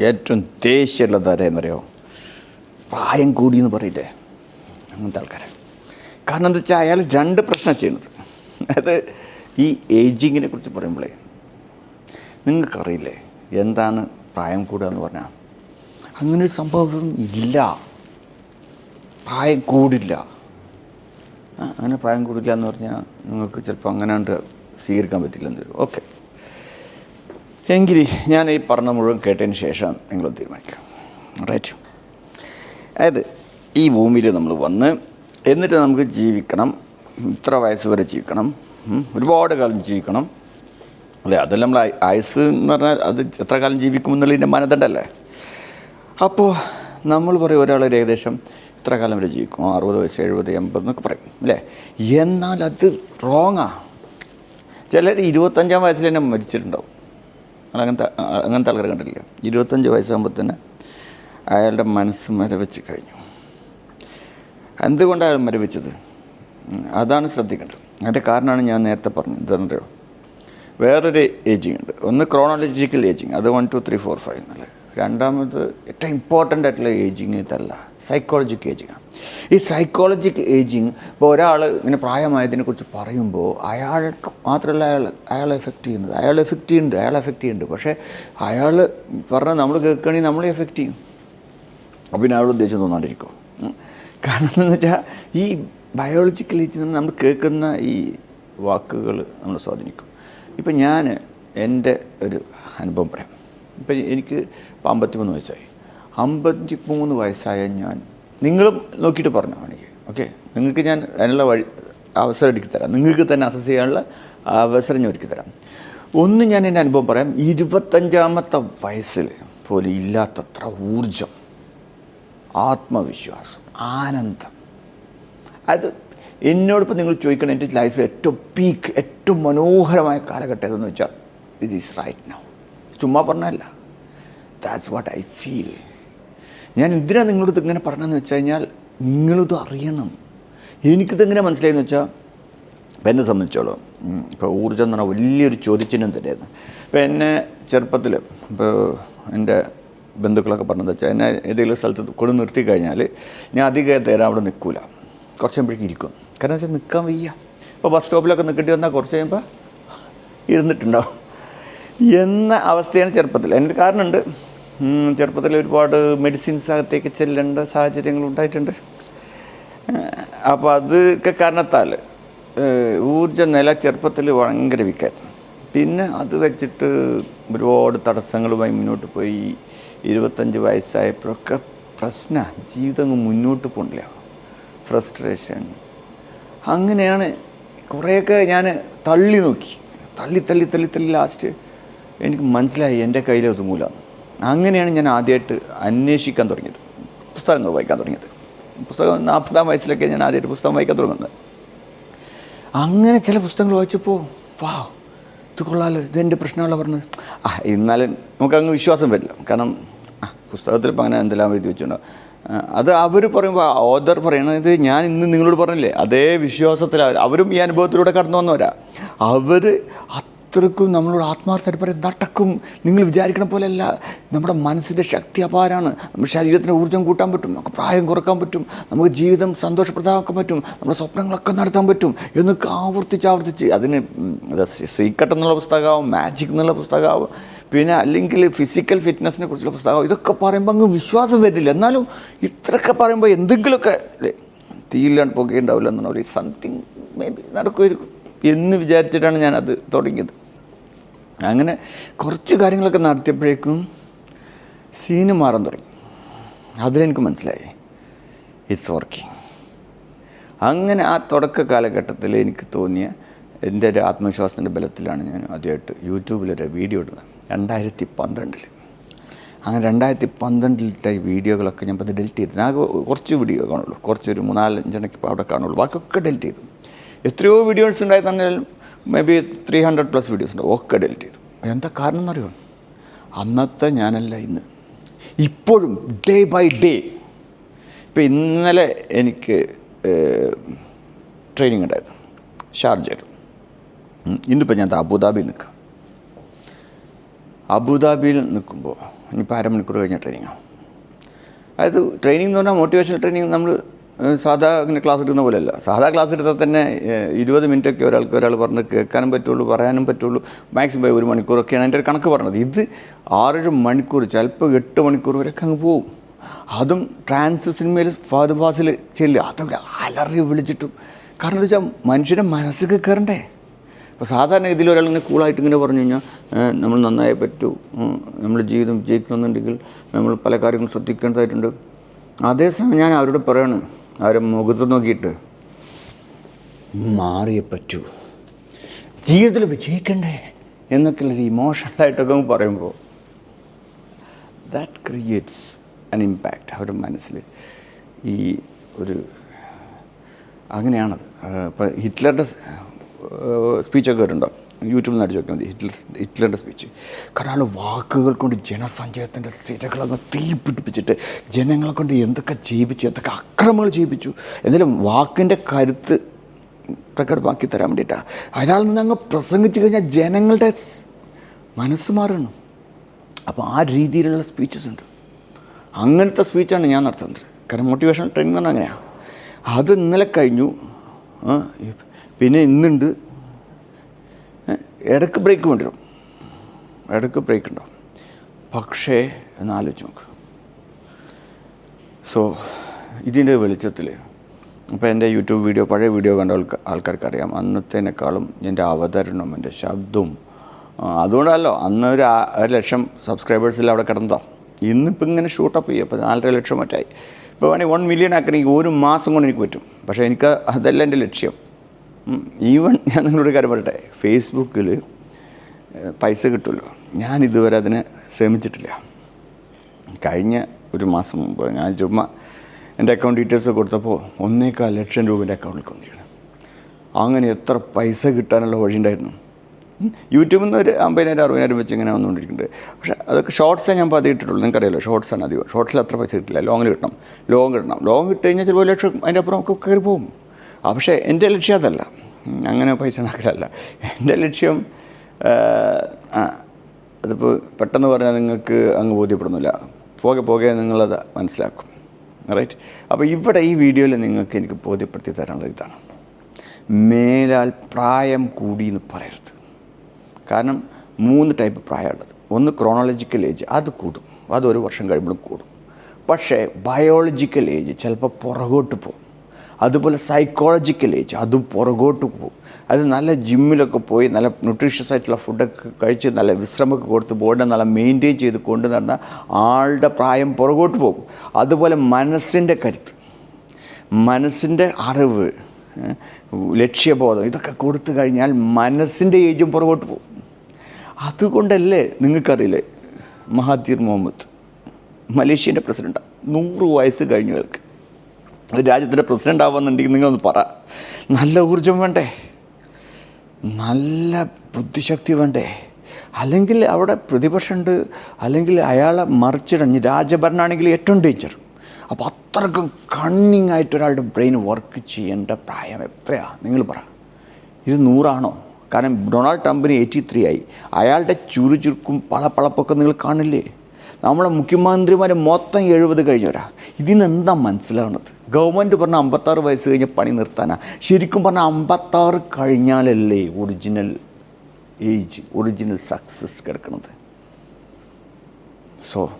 ഏറ്റവും ദേഷ്യമുള്ളത് ആരെയെന്നറിയോ പ്രായം കൂടി എന്ന് പറയില്ലേ? അങ്ങനത്തെ ആൾക്കാരെ. കാരണം എന്താ വെച്ചാൽ അയാൾ രണ്ട് പ്രശ്നം ചെയ്യുന്നത് അതായത് ഈ ഏജിങ്ങിനെ കുറിച്ച് പറയുമ്പോഴേ നിങ്ങൾക്കറിയില്ലേ എന്താണ് പ്രായം കൂടുക എന്ന് പറഞ്ഞാൽ അങ്ങനൊരു സംഭവം ഇല്ല. പ്രായം കൂടില്ല. അങ്ങനെ പ്രായം കൂടില്ല എന്ന് പറഞ്ഞാൽ നിങ്ങൾക്ക് ചിലപ്പോൾ അങ്ങനെ കണ്ട് സ്വീകരിക്കാൻ പറ്റില്ലെന്ന് വരും. ഓക്കെ. എങ്കിൽ ഞാൻ ഈ പറഞ്ഞ മുഴുവൻ കേട്ടതിന് ശേഷം നിങ്ങൾ തീരുമാനിക്കാം. റൈറ്റ് അതായത് ഈ ഭൂമിയിൽ നമ്മൾ വന്ന് എന്നിട്ട് നമുക്ക് ജീവിക്കണം. ഇത്ര വയസ്സ് വരെ ജീവിക്കണം. ഒരുപാട് കാലം ജീവിക്കണം. അല്ലേ? അതല്ല നമ്മൾ ആയ- ആയുസ് എന്ന് പറഞ്ഞാൽ അത് എത്ര കാലം ജീവിക്കുമെന്നുള്ളതിന്റെ മാനദണ്ഡമല്ലേ? അപ്പോൾ നമ്മൾ പറയും ഒരാൾ ഒരു ഏകദേശം ഇത്ര കാലം വരെ ജീവിക്കും. അറുപത് വയസ്സ് എഴുപത് എൺപത് എന്നൊക്കെ പറയും. അല്ലേ? എന്നാൽ അത് റോങ്ങാ ചിലർ ഇരുപത്തഞ്ചാം വയസ്സിൽ തന്നെ മരിച്ചിട്ടുണ്ടാവും. അങ്ങനത്തെ അങ്ങനത്തെ ആൾക്കാർ കണ്ടില്ല ഇരുപത്തഞ്ച് വയസ്സാകുമ്പോൾ തന്നെ അയാളുടെ മനസ്സ് മരവിച്ച് കഴിഞ്ഞു. എന്തുകൊണ്ടാണ് മരവിച്ചത്? അതാണ് ശ്രദ്ധിക്കേണ്ടത്. അതിന്റെ കാരണമാണ് ഞാൻ നേരത്തെ പറഞ്ഞത്. എന്താണെന്നറിയോ വേറൊരു ഏജിങ് ഉണ്ട്. ഒന്ന് ക്രോണോളജിക്കൽ ഏജിങ് അത് one two three four five എന്നുള്ളത് രണ്ടാമത് ഏറ്റവും ഇമ്പോർട്ടന്റ് ആയിട്ടുള്ള ഏജിങ് ഇതല്ല. സൈക്കോളജിക്കൽ ഏജിങ്ങാണ് ഈ സൈക്കോളജിക്ക് ഏജിങ് ഇപ്പോൾ ഒരാൾ ഇങ്ങനെ പ്രായമായതിനെ കുറിച്ച് പറയുമ്പോൾ അയാൾക്ക് മാത്രമല്ല അയാൾ അയാളെ എഫക്റ്റ് ചെയ്യുന്നത്. അയാൾ എഫക്റ്റ് ചെയ്യുന്നുണ്ട് അയാൾ എഫക്റ്റ് ചെയ്യുന്നുണ്ട്. പക്ഷേ അയാൾ പറഞ്ഞാൽ നമ്മൾ കേൾക്കുകയാണെങ്കിൽ നമ്മളെ എഫക്റ്റ് ചെയ്യും. അപ്പോൾ പിന്നെ അയാൾ ഉദ്ദേശം തോന്നാണ്ടിരിക്കും കാരണം എന്ന് വെച്ചാൽ ഈ ബയോളജിക്കൽ ഏജിൽ നിന്ന് നമ്മൾ കേൾക്കുന്ന ഈ വാക്കുകൾ നമ്മൾ സ്വാധീനിക്കും. ഇപ്പം ഞാൻ എന്റെ ഒരു അനുഭവം പറയാം. ഇപ്പം എനിക്ക് ഇപ്പം അമ്പത്തിമൂന്ന് വയസ്സായി. അമ്പത്തി മൂന്ന് വയസ്സായ ഞാൻ നിങ്ങളും നോക്കിയിട്ട് പറഞ്ഞു എനിക്ക് ഓക്കെ? നിങ്ങൾക്ക് ഞാൻ അതിനുള്ള വഴി അവസരം ഒരുക്കി തരാം. നിങ്ങൾക്ക് തന്നെ അസസ് ചെയ്യാനുള്ള അവസരം ഞാൻ ഒരുക്കി തരാം. ഒന്ന് ഞാൻ എന്റെ അനുഭവം പറയാം. ഇരുപത്തഞ്ചാമത്തെ വയസ്സിൽ പോലും ഇല്ലാത്തത്ര ഊർജം ആത്മവിശ്വാസം ആനന്ദം. അത് എന്നോടൊപ്പം നിങ്ങൾ ചോദിക്കണം എന്റെ ലൈഫിൽ ഏറ്റവും പീക്ക് ഏറ്റവും മനോഹരമായ കാലഘട്ടം ഏതെന്ന് വെച്ചാൽ ഇറ്റ് ഈസ് റൈറ്റ് നൗ ചുമ്മാ പറഞ്ഞല്ല ദാറ്റ്സ് വാട്ട് ഐ ഫീൽ ഞാൻ എന്തിനാണ് നിങ്ങളോട് ഇങ്ങനെ പറഞ്ഞതെന്ന് വെച്ച് കഴിഞ്ഞാൽ നിങ്ങളിത് അറിയണം. എനിക്കിതെങ്ങനെ മനസ്സിലായെന്ന് വെച്ചാൽ ഇപ്പം എന്നെ സംബന്ധിച്ചോളം ഇപ്പോൾ ഊർജം എന്ന് പറഞ്ഞാൽ വലിയൊരു ചോദ്യചിഹ്നം തന്നെയായിരുന്നു. ഇപ്പം എന്നെ ചെറുപ്പത്തിൽ ഇപ്പോൾ എന്റെ ബന്ധുക്കളൊക്കെ പറഞ്ഞത് വെച്ചാൽ എന്നെ ഏതെങ്കിലും സ്ഥലത്ത് കൊണ്ട് നിർത്തി കഴിഞ്ഞാൽ ഞാൻ അധികം നേരം അവിടെ നിൽക്കില്ല കുറച്ച് കഴിയുമ്പോഴേക്കും ഇരിക്കും. കാരണം വെച്ചാൽ നിൽക്കാൻ വയ്യ. ഇപ്പോൾ ബസ് സ്റ്റോപ്പിലൊക്കെ നിൽക്കേണ്ടി വന്നാൽ കുറച്ച് കഴിയുമ്പോൾ ഇരുന്നിട്ടുണ്ടാവും. എന്ന അവസ്ഥയാണ് ചെറുപ്പത്തിൽ എന്റെ കാരണമുണ്ട്. ചെറുപ്പത്തിൽ ഒരുപാട് മെഡിസിൻസ് അകത്തേക്ക് ചെല്ലേണ്ട സാഹചര്യങ്ങൾ ഉണ്ടായിട്ടുണ്ട്. അപ്പോൾ അതൊക്കെ കാരണത്താൽ ഊർജ നില ചെറുപ്പത്തിൽ ഭയങ്കര വിൽക്കാൻ പിന്നെ അത് വെച്ചിട്ട് ഒരുപാട് തടസ്സങ്ങളുമായി മുന്നോട്ട് പോയി. ഇരുപത്തഞ്ച് വയസ്സായപ്പോഴൊക്കെ പ്രശ്ന ജീവിതം മുന്നോട്ട് പോകണില്ല ഫ്രസ്ട്രേഷൻ അങ്ങനെയാണ് കുറേയൊക്കെ ഞാൻ തള്ളി നോക്കി. തള്ളി തള്ളി തള്ളി തള്ളി ലാസ്റ്റ് എനിക്ക് മനസ്സിലായി എന്റെ കയ്യിൽ ഒതുങ്ങൂല അങ്ങനെയാണ് ഞാൻ ആദ്യമായിട്ട് അന്വേഷിക്കാൻ തുടങ്ങിയത്. പുസ്തകങ്ങൾ വായിക്കാൻ തുടങ്ങിയത്. പുസ്തകം നാൽപ്പതാം വയസ്സിലൊക്കെ ഞാൻ ആദ്യമായിട്ട് പുസ്തകം വായിക്കാൻ തുടങ്ങുന്നത്. അങ്ങനെ ചില പുസ്തകങ്ങൾ വായിച്ചപ്പോൾ വാ ഇത് കൊള്ളാലോ ഇതെന്റെ പ്രശ്നമുള്ള പറഞ്ഞത് ആ എന്നാലും നമുക്കങ്ങ് വിശ്വാസം വരില്ല. കാരണം ആ പുസ്തകത്തിൽ ഇപ്പം അങ്ങനെ എന്തെല്ലാം എഴുതി വെച്ചിട്ടുണ്ടോ? അത് അവർ പറയുമ്പോൾ ഓദർ പറയണത് ഞാൻ ഇന്ന് നിങ്ങളോട് പറഞ്ഞില്ലേ അതേ വിശ്വാസത്തിൽ അവരും ഈ അനുഭവത്തിലൂടെ കടന്നു വന്നവരാ അവർ അത്രക്കും നമ്മളോട് ആത്മാർത്ഥമായിട്ട് പറയും. നടക്കും. നിങ്ങൾ വിചാരിക്കണ പോലെയല്ല. നമ്മുടെ മനസ്സിന്റെ ശക്തി അപാരമാണ്. നമ്മുടെ ശരീരത്തിന് ഊർജം കൂട്ടാൻ പറ്റും. നമുക്ക് പ്രായം കുറയ്ക്കാൻ പറ്റും. നമുക്ക് ജീവിതം സന്തോഷപ്രദമാക്കാൻ പറ്റും. നമ്മുടെ സ്വപ്നങ്ങളൊക്കെ നടത്താൻ പറ്റും. എന്നൊക്കെ ആവർത്തിച്ച് ആവർത്തിച്ച് അതിന് സീക്കട്ട് എന്നുള്ള പുസ്തകമാവും മാജിക് എന്നുള്ള പുസ്തകമാവും. പിന്നെ അല്ലെങ്കിൽ ഫിസിക്കൽ ഫിറ്റ്നസിനെ കുറിച്ചുള്ള പുസ്തകം ഇതൊക്കെ പറയുമ്പോൾ അങ്ങ് വിശ്വാസം വരില്ല. എന്നാലും ഇത്രയൊക്കെ പറയുമ്പോൾ എന്തെങ്കിലുമൊക്കെ തീയില്ലാണ്ട് പോകേണ്ടാവില്ല എന്നുള്ള സംതിങ് മേ ബി നടക്കുമായിരിക്കും. എന്ന് വിചാരിച്ചിട്ടാണ് ഞാനത് തുടങ്ങിയത്. അങ്ങനെ കുറച്ച് കാര്യങ്ങളൊക്കെ നടത്തിയപ്പോഴേക്കും സീന് മാറാൻ തുടങ്ങി. അതിലെനിക്ക് മനസ്സിലായി. ഇറ്റ്സ് വർക്കിംഗ് അങ്ങനെ ആ തുടക്ക കാലഘട്ടത്തിൽ എനിക്ക് തോന്നിയ എന്റെ ഒരു ആത്മവിശ്വാസത്തിന്റെ ബലത്തിലാണ് ഞാൻ ആദ്യമായിട്ട് യൂട്യൂബിലൊരു വീഡിയോ ഇടുന്നത്. രണ്ടായിരത്തി പന്ത്രണ്ടിൽ അങ്ങനെ രണ്ടായിരത്തി പന്ത്രണ്ടിലിട്ട ഈ വീഡിയോകളൊക്കെ ഞാൻ ഇപ്പോൾ ഡെലിറ്റ് ചെയ്തു ഞാൻ കുറച്ച് വീഡിയോ കാണുള്ളൂ. കുറച്ചൊരു മൂന്നാലഞ്ചെണ്ണക്ക് അവിടെ കാണുള്ളൂ. ബാക്കിയൊക്കെ ഡെലിറ്റ് ചെയ്തു. എത്രയോ വീഡിയോസ് ഉണ്ടായി തന്നെ maybe three hundred plus videos ഉണ്ട്. ഒക്കെ ഡിലീറ്റ് ചെയ്തു. എന്താ കാരണം എന്നറിയോ അന്നത്തെ ഞാനല്ല ഇന്ന്. ഇപ്പോഴും ഡേ ബൈ ഡേ ഇപ്പോൾ ഇന്നലെ എനിക്ക് ട്രെയിനിങ് ഉണ്ടായിരുന്നു. ഷാർജയിൽ. ഇന്നിപ്പോൾ ഞാൻ അബുദാബിയിൽ നിൽക്കാം. അബുദാബിയിൽ നിൽക്കുമ്പോൾ ഇനിയിപ്പോൾ അരമണിക്കൂർ കഴിഞ്ഞ ട്രെയിനിങ്ങാണ് അതായത് ട്രെയിനിങ് എന്ന് പറഞ്ഞാൽ മോട്ടിവേഷണൽ ട്രെയിനിങ് നമ്മൾ സാധാ ഇങ്ങനെ ക്ലാസ് എടുക്കുന്ന പോലെയല്ല. സാധാ ക്ലാസ് എടുത്താൽ തന്നെ ഇരുപത് മിനിറ്റൊക്കെ ഒരാൾക്ക് ഒരാൾ പറഞ്ഞ് കേൾക്കാനും പറ്റുള്ളൂ പറയാനും പറ്റുള്ളൂ. മാക്സിമം ഒരു മണിക്കൂറൊക്കെയാണ് എന്റെ ഒരു കണക്ക് പറഞ്ഞത്. ഇത് ആറേഴ് മണിക്കൂർ ചിലപ്പോൾ എട്ട് മണിക്കൂർ വരെയൊക്കെ അങ്ങ് പോവും. അതും ട്രാൻസ് സിനിമയിൽ ഫാദ് ഫാസിൽ ചെല്ലുക അതൊരു അലറി വിളിച്ചിട്ടും. കാരണം എന്താ വെച്ചാൽ മനുഷ്യന്റെ മനസ്സിൽ കയറണ്ടേ? അപ്പോൾ സാധാരണ ഇതിൽ ഒരാൾ ഇങ്ങനെ കൂളായിട്ട് ഇങ്ങനെ പറഞ്ഞു കഴിഞ്ഞാൽ നമ്മൾ നന്നായേ പറ്റൂ. നമ്മൾ ജീവിതം വിജയിക്കണമെന്നുണ്ടെങ്കിൽ നമ്മൾ പല കാര്യങ്ങളും ശ്രദ്ധിക്കേണ്ടതായിട്ടുണ്ട്. അതേസമയം ഞാൻ അവരോട് പറയാണ് അവരെ മുഖത്ത് നോക്കിയിട്ട്. മാറിയേ പറ്റൂ ജീവിതത്തിൽ വിജയിക്കണ്ടേ എന്നൊക്കെയുള്ളൊരു ഇമോഷണലായിട്ടൊക്കെ പറയുമ്പോൾ. ദാറ്റ് ക്രിയേറ്റ്സ് അൻ ഇമ്പാക്റ്റ് അവരുടെ മനസ്സിൽ ഈ ഒരു അങ്ങനെയാണത്. ഇപ്പോൾ ഹിറ്റ്ലറുടെ സ്പീച്ചൊക്കെ കേട്ടിട്ടുണ്ടോ? യൂട്യൂബിൽ നിന്ന് അടിച്ചു നോക്കിയാൽ മതി. ഹിറ്റ്ലർ ഹിറ്റ്ലറിന്റെ സ്പീച്ച് കാരണം ആൾ വാക്കുകൾ കൊണ്ട് ജനസഞ്ചയത്തിന്റെ സ്ഥിരകളങ്ങ് തീ പിടിപ്പിച്ചിട്ട് ജനങ്ങളെ കൊണ്ട് എന്തൊക്കെ ചെയ്യിപ്പിച്ചു എന്തൊക്കെ അക്രമങ്ങൾ ചെയ്യിപ്പിച്ചു എന്നാലും വാക്കിന്റെ കരുത്ത് പ്രകടമാക്കി തരാൻ വേണ്ടിയിട്ടാണ് അയാൾ നിന്ന് അങ്ങ് പ്രസംഗിച്ചു കഴിഞ്ഞാൽ ജനങ്ങളുടെ മനസ്സ് മാറണം അപ്പോൾ ആ രീതിയിലുള്ള സ്പീച്ചസ് ഉണ്ട്. അങ്ങനത്തെ സ്പീച്ചാണ് ഞാൻ നടത്തുന്നത്. കാരണം മോട്ടിവേഷണൽ ട്രെയിനിങ് പറഞ്ഞാൽ അങ്ങനെയാണ് അത് ഇന്നലെ കഴിഞ്ഞു. പിന്നെ ഇന്നുണ്ട്. ഇടയ്ക്ക് ബ്രേക്ക് വേണ്ടിവരും ഇടയ്ക്ക് ബ്രേക്ക് ഉണ്ടാവും. പക്ഷേ എന്നാലോചിച്ച് നോക്ക്. സോ ഇതിന്റെ വെളിച്ചത്തിൽ ഇപ്പോൾ എന്റെ യൂട്യൂബ് വീഡിയോ പഴയ വീഡിയോ കണ്ട ആൾക്കാർക്കറിയാം. അന്നത്തേനേക്കാളും എന്റെ അവതരണവും എന്റെ ശബ്ദവും അതുകൊണ്ടല്ലോ അന്ന് ഒരു ഒരു ലക്ഷം സബ്സ്ക്രൈബേഴ്സിൽ അവിടെ കിടന്നതോ. ഇന്നിപ്പോൾ ഇങ്ങനെ ഷൂട്ടപ്പ് ചെയ്യും അപ്പോൾ നാലര ലക്ഷം മറ്റായി. ഇപ്പോൾ വേണമെങ്കിൽ വൺ മില്യൺ ആക്കണമെങ്കിൽ ഒരു മാസം കൊണ്ട് എനിക്ക് പറ്റും. പക്ഷേ എനിക്ക് അതല്ല എന്റെ ലക്ഷ്യം. ഈവൻ ഞാൻ നിങ്ങളോട് ഒരു കാര്യം പറയട്ടെ? ഫേസ്ബുക്കിൽ പൈസ കിട്ടുമല്ലോ. ഞാൻ ഇതുവരെ അതിനെ ശ്രമിച്ചിട്ടില്ല. കഴിഞ്ഞ ഒരു മാസം മുമ്പ് ഞാൻ ചുമ്മാ എന്റെ അക്കൗണ്ട് ഡീറ്റെയിൽസ് കൊടുത്തപ്പോൾ ഒന്നേക്കാൽ ലക്ഷം രൂപ എന്റെ അക്കൗണ്ടിൽ വന്നിരിക്കണം അങ്ങനെ എത്ര പൈസ കിട്ടാനുള്ള വഴിയുണ്ടായിരുന്നു ഉണ്ടായിരുന്നു? യൂട്യൂബിൽ നിന്ന് ഒരു അമ്പതിനായിരം അറുപതിനായിരം വെച്ച് ഇങ്ങനെ വന്നുകൊണ്ടിരിക്കുന്നുണ്ട്. പക്ഷേ അതൊക്കെ ഷോർട്സേ ഞാൻ പതി ഇട്ടിട്ടുള്ളൂ. നിങ്ങൾക്കറിയാലോ ഷോർട്സാണ് അധികം. ഷോർട്സിൽ അത്ര പൈസ കിട്ടില്ല. ലോങ്ങിൽ കിട്ടണം. ലോങ് കിട്ടണം. ലോങ് കിട്ടുകഴിഞ്ഞാൽ കഴിഞ്ഞാൽ ചിലപ്പോൾ ലക്ഷം അതിന്റെ അപ്പുറം ഒക്കെ കയറി പോകും പക്ഷേ എന്റെ ലക്ഷ്യം അതല്ല. അങ്ങനെ പൈസ ഉണ്ടാക്കലല്ല എന്റെ ലക്ഷ്യം അതിപ്പോൾ പെട്ടെന്ന് പറഞ്ഞാൽ നിങ്ങൾക്ക് അങ്ങ് ബോധ്യപ്പെടുന്നില്ല. പോകെ പോകെ നിങ്ങളത് മനസ്സിലാക്കും. റൈറ്റ് അപ്പോൾ ഇവിടെ ഈ വീഡിയോയിൽ നിങ്ങൾക്ക് എനിക്ക് ബോധ്യപ്പെടുത്തി തരാനുള്ളത് ഇതാണ്. മേലാൽ പ്രായം കൂടി എന്ന് പറയരുത്. കാരണം മൂന്ന് ടൈപ്പ് പ്രായമുള്ളത്. ഒന്ന് ക്രോണോളജിക്കൽ ഏജ് അത് കൂടും. അത് ഒരു വർഷം കഴിയുമ്പോഴും കൂടും. പക്ഷേ ബയോളജിക്കൽ ഏജ് ചിലപ്പോൾ പുറകോട്ട് പോകും. അതുപോലെ സൈക്കോളജിക്കൽ ഏജ് അതും പുറകോട്ട് പോകും. അത് നല്ല ജിമ്മിലൊക്കെ പോയി നല്ല ന്യൂട്രീഷ്യസ് ആയിട്ടുള്ള ഫുഡൊക്കെ കഴിച്ച് നല്ല വിശ്രമമൊക്കെ കൊടുത്ത് ബോഡിനെ നല്ല മെയിന്റെയിൻ ചെയ്ത് കൊണ്ടു നടന്ന ആളുടെ പ്രായം പുറകോട്ട് പോകും. അതുപോലെ മനസ്സിന്റെ കരുത്ത് മനസ്സിന്റെ അറിവ് ലക്ഷ്യബോധം ഇതൊക്കെ കൊടുത്തു കഴിഞ്ഞാൽ മനസ്സിന്റെ ഏജും പുറകോട്ട് പോകും. അതുകൊണ്ടല്ലേ നിങ്ങൾക്കറിയില്ലേ മഹാതീർ മുഹമ്മദ് മലേഷ്യന്റെ പ്രസിഡന്റാണ് നൂറ് വയസ്സ് കഴിഞ്ഞു അയാൾക്ക് ഒരു രാജ്യത്തിന്റെ പ്രസിഡന്റ് ആവാന്നുണ്ടെങ്കിൽ നിങ്ങളൊന്ന് പറ. നല്ല ഊർജം വേണ്ടേ? നല്ല ബുദ്ധിശക്തി വേണ്ടേ? അല്ലെങ്കിൽ അവിടെ പ്രതിപക്ഷമുണ്ട് അല്ലെങ്കിൽ അയാളെ മറിച്ചിടഞ്ഞ് രാജഭരണമാണെങ്കിൽ ഏറ്റവും ഡേഞ്ചർ അപ്പോൾ അത്രക്കും കണ്ണിങ് ആയിട്ട് ഒരാളുടെ ബ്രെയിൻ വർക്ക് ചെയ്യേണ്ട പ്രായം എത്രയാണ് നിങ്ങൾ പറ. ഇത് നൂറാണോ? കാരണം ഡൊണാൾഡ് ട്രംപിന് എയ്റ്റി ത്രീ ആയി. അയാളുടെ ചുറുചുരുക്കും പളപ്പളപ്പൊക്കെ നിങ്ങൾ കാണില്ലേ? നമ്മളെ മുഖ്യമന്ത്രിമാർ മൊത്തം എഴുപത് കഴിഞ്ഞവരാ. ഇതിനെന്താ മനസ്സിലാവുന്നത് ഗവൺമെന്റ് പറഞ്ഞ അമ്പത്താറ് വയസ്സ് കഴിഞ്ഞ് പണി നിർത്താനാ. ശരിക്കും പറഞ്ഞാൽ അമ്പത്താറ് കഴിഞ്ഞാലല്ലേ ഒറിജിനൽ ഏജ് ഒറിജിനൽ സക്സസ് കിടക്കുന്നത് സോ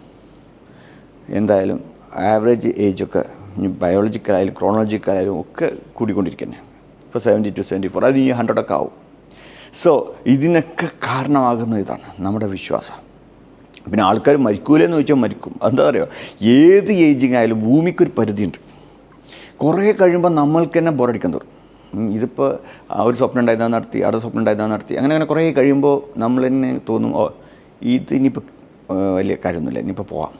എന്തായാലും ആവറേജ് ഏജൊക്കെ ബയോളജിക്കലായാലും ക്രോണോളജിക്കലായാലും ഒക്കെ കൂടിക്കൊണ്ടിരിക്കുന്നത് ഇപ്പോൾ സെവന്റി ടു സെവന്റി ഫോർ അത് ഈ ഹൺഡ്രഡൊക്കെ ആവും. സോ ഇതിനൊക്കെ കാരണമാകുന്ന ഇതാണ് നമ്മുടെ വിശ്വാസം. പിന്നെ ആൾക്കാർ മരിക്കൂലെന്ന് ചോദിച്ചാൽ മരിക്കും. എന്താ പറയുക ഏത് ഏജിങ് ആയാലും ഭൂമിക്കൊരു പരിധിയുണ്ട്. കുറേ കഴിയുമ്പോൾ നമ്മൾക്ക് തന്നെ ബോറടിക്കാൻ തുടങ്ങും ഇതിപ്പോൾ ഒരു സ്വപ്നം ഉണ്ടായതാ നടത്തി അവിടെ സ്വപ്നം ഉണ്ടായതാ നടത്തി അങ്ങനെ അങ്ങനെ കുറേ കഴിയുമ്പോൾ നമ്മൾ തന്നെ തോന്നും ഓ ഇത് ഇനിയിപ്പോൾ വലിയ കാര്യമൊന്നുമില്ല ഇനിയിപ്പോൾ പോവാം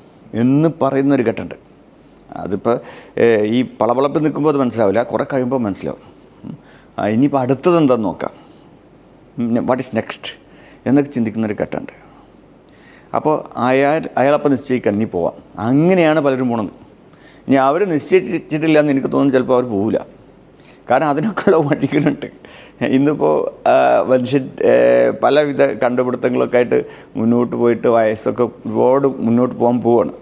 എന്ന് പറയുന്നൊരു ഘട്ടമുണ്ട്. അതിപ്പോൾ ഈ പളപളപ്പ് നിൽക്കുമ്പോൾ അത് മനസ്സിലാവില്ല കുറേ കഴിയുമ്പോൾ മനസ്സിലാവും. ഇനിയിപ്പോൾ അടുത്തത് എന്താണെന്ന് നോക്കാം. വാട്ട് ഈസ് നെക്സ്റ്റ് എന്നൊക്കെ ചിന്തിക്കുന്നൊരു ഘട്ടമുണ്ട്. അപ്പോൾ അയാൾ അയാളപ്പം നിശ്ചയിക്കാൻ ഇനി പോവാം. അങ്ങനെയാണ് പലരും പോണത്. ഇനി അവർ നിശ്ചയിച്ചിട്ടില്ല എന്ന് എനിക്ക് തോന്നുന്നു ചിലപ്പോൾ അവർ പോവില്ല. കാരണം അതിനൊക്കെയുള്ള വഴികളുണ്ട്. ഇന്നിപ്പോൾ മനുഷ്യൻ പലവിധ കണ്ടുപിടുത്തങ്ങളൊക്കെ ആയിട്ട് മുന്നോട്ട് പോയിട്ട് വയസ്സൊക്കെ ഒരുപാട് മുന്നോട്ട് പോകാൻ പോവാണ്.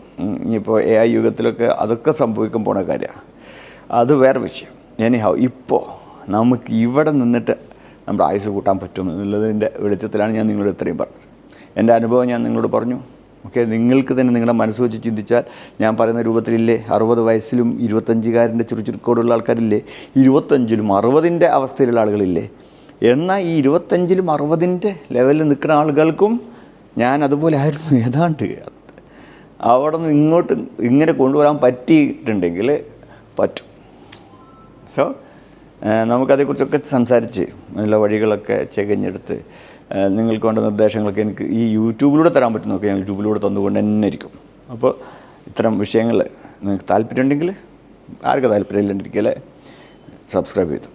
ഇനിയിപ്പോൾ എ ഐ യുഗത്തിലൊക്കെ അതൊക്കെ സംഭവിക്കാൻ പോണ കാര്യമാണ് അത് വേറെ വിഷയം. എനിഹാവ് ഇപ്പോൾ നമുക്ക് ഇവിടെ നിന്നിട്ട് നമ്മുടെ ആയുസ് കൂട്ടാൻ പറ്റും എന്നുള്ളതിന്റെ വെളിച്ചത്തിലാണ് ഞാൻ നിങ്ങളോട് ഇത്രയും പറഞ്ഞത്. എന്റെ അനുഭവം ഞാൻ നിങ്ങളോട് പറഞ്ഞു. ഓക്കെ? നിങ്ങൾക്ക് തന്നെ നിങ്ങളുടെ മനസ്സ് വെച്ച് ചിന്തിച്ചാൽ ഞാൻ പറയുന്ന രൂപത്തിലില്ലേ? അറുപത് വയസ്സിലും ഇരുപത്തഞ്ചുകാരന്റെ ചുറുചുരുക്കോടുള്ള ആൾക്കാരില്ലേ? ഇരുപത്തഞ്ചിലും അറുപതിന്റെ അവസ്ഥയിലുള്ള ആളുകളില്ലേ? എന്നാൽ ഈ ഇരുപത്തഞ്ചിലും അറുപതിന്റെ ലെവലിൽ നിൽക്കുന്ന ആളുകൾക്കും ഞാൻ അതുപോലെ ആയിരുന്നു. ഏതാണ്ട്. അവിടെ നിന്ന് ഇങ്ങോട്ട് ഇങ്ങനെ കൊണ്ടുവരാൻ പറ്റിയിട്ടുണ്ടെങ്കിൽ പറ്റും. സോ നമുക്കതേക്കുറിച്ചൊക്കെ സംസാരിച്ച് നല്ല വഴികളൊക്കെ ചെകഞ്ഞെടുത്ത് നിങ്ങൾക്ക് വേണ്ട നിർദ്ദേശങ്ങളൊക്കെ എനിക്ക് ഈ യൂട്യൂബിലൂടെ തരാൻ പറ്റുന്നൊക്കെ ഞാൻ യൂട്യൂബിലൂടെ തന്നുകൊണ്ട് തന്നെ ഇരിക്കും. അപ്പോൾ ഇത്തരം വിഷയങ്ങൾ നിങ്ങൾക്ക് താല്പര്യമുണ്ടെങ്കിൽ ആർക്ക് താല്പര്യമില്ലാണ്ടിരിക്കൽ സബ്സ്ക്രൈബ് ചെയ്തു.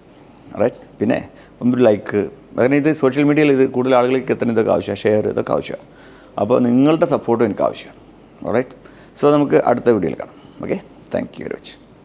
റൈറ്റ് പിന്നെ ഒന്നൊരു ലൈക്ക് അങ്ങനെ ഇത് സോഷ്യൽ മീഡിയയിൽ ഇത് കൂടുതൽ ആളുകളിലേക്ക് എത്തണം ഇതൊക്കെ ആവശ്യമാണ്. ഷെയർ ഇതൊക്കെ ആവശ്യമാണ്. അപ്പോൾ നിങ്ങളുടെ സപ്പോർട്ടും എനിക്ക് ആവശ്യമാണ്. റൈറ്റ് സോ നമുക്ക് അടുത്ത വീഡിയോയിൽ കാണാം. Okay thank you very much